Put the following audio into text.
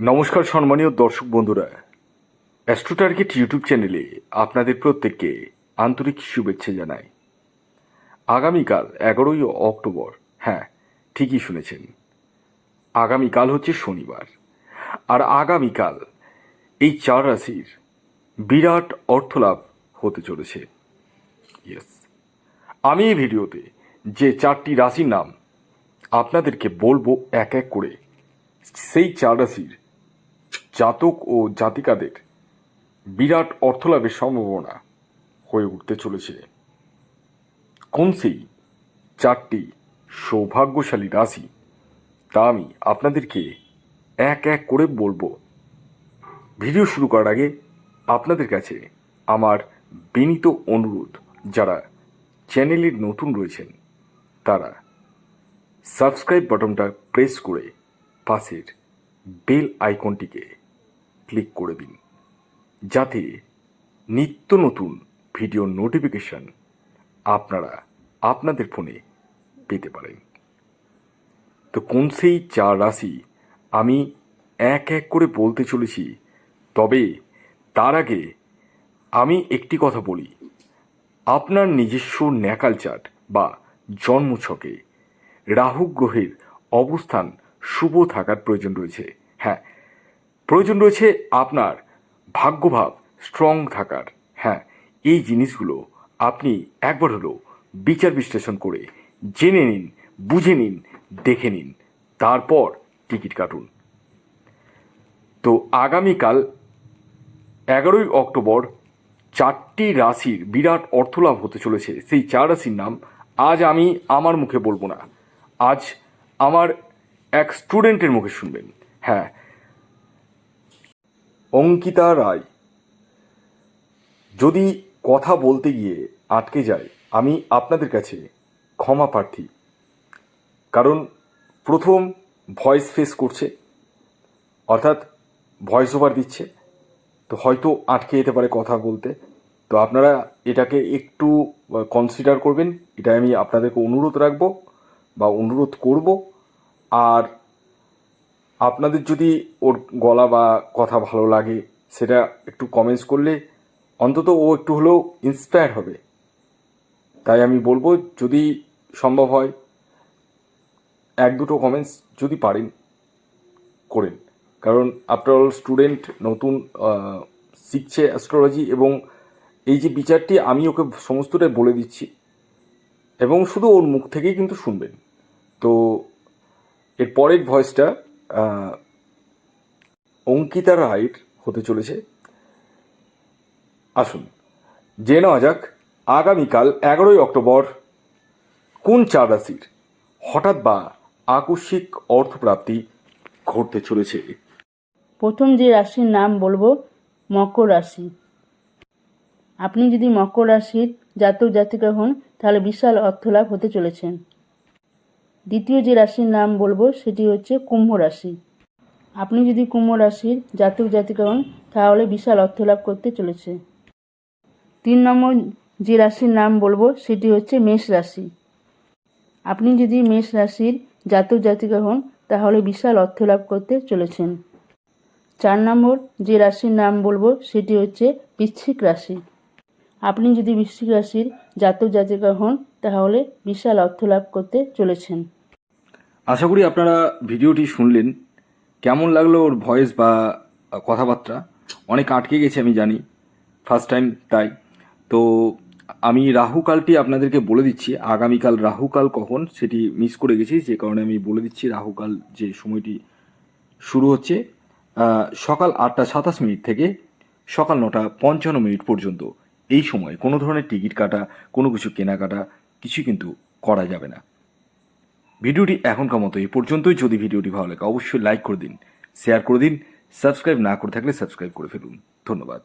নমস্কার সম্মানীয় দর্শক বন্ধুরা। অ্যাস্ট্রো টার্গেট ইউটিউব চ্যানেলে আপনাদের প্রত্যেককে আন্তরিক শুভেচ্ছা জানাই। আগামীকাল এগারোই অক্টোবর হ্যাঁ ঠিকই শুনেছেন। আগামীকাল হচ্ছে শনিবার। আর আগামীকাল এই চার রাশির বিরাট অর্থলাভ হতে চলেছে। ইয়েস আমি এই ভিডিওতে যে চারটি রাশির নাম আপনাদেরকে বলব এক এক করে, সেই চার রাশির জাতক ও জাতিকাদের বিরাট অর্থলাভের সম্ভাবনা হয়ে উঠতে চলেছে। কোন সেই চারটি সৌভাগ্যশালী রাশি তা আমি আপনাদেরকে এক এক করে বলব। ভিডিও শুরু করার আগে আপনাদের কাছে আমার বিনীত অনুরোধ, যারা চ্যানেলের নতুন রয়েছেন, তারা সাবস্ক্রাইব বাটনটা প্রেস করে পাশের বেল আইকনটিকে ক্লিক করে দিন, যাতে নিত্য নতুন ভিডিও নোটিফিকেশন আপনারা আপনাদের ফোনে পেতে পারেন। তো কোন সেই চার রাশি আমি এক এক করে বলতে চলেছি, তবে তার আগে আমি একটি কথা বলি। আপনার নিজস্ব ন্যাকাল চার্ট বা জন্মছকে রাহু গ্রহের অবস্থান শুভ থাকার প্রয়োজন রয়েছে। হ্যাঁ প্রয়োজন রয়েছে আপনার ভাগ্যভাব স্ট্রং থাকার। হ্যাঁ এই জিনিসগুলো আপনি একবার হলো বিচার বিশ্লেষণ করে জেনে নিন, বুঝে নিন, দেখে নিন, তারপর টিকিট কাটুন। তো আগামীকাল এগারোই অক্টোবর চারটি রাশির বিরাট অর্থলাভ হতে চলেছে। সেই চার রাশির নাম আজ আমি আমার মুখে বলব না। আজ আমার এক স্টুডেন্টের মুখে শুনবেন। হ্যাঁ অঙ্কিতা রায়। যদি কথা বলতে গিয়ে আটকে যায়, আমি আপনাদের কাছে ক্ষমা প্রার্থী। কারণ প্রথম ভয়েস ফেস করছে, অর্থাৎ ভয়েস ওভার দিচ্ছে। তো হয়তো আটকে যেতে পারে কথা বলতে। তো আপনারা এটাকে একটু কনসিডার করবেন। এটা আমি আপনাদেরকে অনুরোধ রাখব বা অনুরোধ করব। আর আপনাদের যদি ওর গলা বা কথা ভালো লাগে, সেটা একটু কমেন্টস করলে অন্তত ও একটু হলেও ইন্সপায়ার হবে। তাই আমি বলব, যদি সম্ভব হয়, এক দুটো কমেন্টস যদি পারেন, করেন। কারণ আফটার অল স্টুডেন্ট নতুন শিখছে অ্যাস্ট্রোলজি এবং এই যে বিচারটি আমি ওকে সমস্তটাই বলে দিচ্ছি, এবং শুধু ওর মুখ থেকেই কিন্তু শুনবেন। তো, এর পরের ভয়েসটা অঙ্কিতা রায়ের হতে চলেছে। আসুন, জেনে নেওয়া যাক আগামীকাল এগারোই অক্টোবর কোন চার রাশির? হঠাৎ বা আকস্মিক অর্থপ্রাপ্তি ঘটতে চলেছে। প্রথম যে রাশির নাম বলব, মকর রাশি। আপনি যদি মকর রাশির জাতক জাতিকা হন, তাহলে বিশাল অর্থলাভ হতে চলেছেন দ্বিতীয় যে রাশির নাম বলব, সেটি হচ্ছে কুম্ভ রাশি। আপনি যদি কুম্ভ রাশির জাতক জাতিকা হন, তাহলে বিশাল অর্থ লাভ করতে চলেছে। তিন নম্বর যে রাশির নাম বলব, সেটি হচ্ছে মেষ রাশি। আপনি যদি মেষ রাশির জাতক জাতিকা হন, তাহলে বিশাল অর্থ লাভ করতে চলেছেন। চার নম্বর যে রাশির নাম বলব, সেটি হচ্ছে বৃশ্চিক রাশি। আপনি যদি বৃশ্চিক রাশির জাতক জাতিকা হন, তাহলে বিশাল অর্থ লাভ করতে চলেছেন। আশা করি আপনারা ভিডিওটি শুনলেন। কেমন লাগল ওর ভয়েস বা কথাবার্তা? অনেক আটকে গেছে আমি জানি ফার্স্ট টাইম তাই। তো আমি রাহুকালটি আপনাদেরকে বলে দিচ্ছি, আগামীকাল রাহুকাল কখন সেটি মিস করে গেছি, যে কারণে আমি বলে দিচ্ছি রাহুকাল যে সময়টি শুরু হচ্ছে সকাল আটটা সাতাশ মিনিট থেকে সকাল নটা পঞ্চান্ন মিনিট পর্যন্ত। এই সময় কোনো ধরনের টিকিট কাটা, কোনো কিছু কেনাকাটা, কিছুই কিন্তু করা যাবে না। ভিডিওটি এখনকার মতো এই পর্যন্তই। যদি ভিডিওটি ভালো লাগে, অবশ্যই লাইক করে দিন শেয়ার করে দিন সাবস্ক্রাইব না করে থাকলে সাবস্ক্রাইব করে ফেলুন। ধন্যবাদ।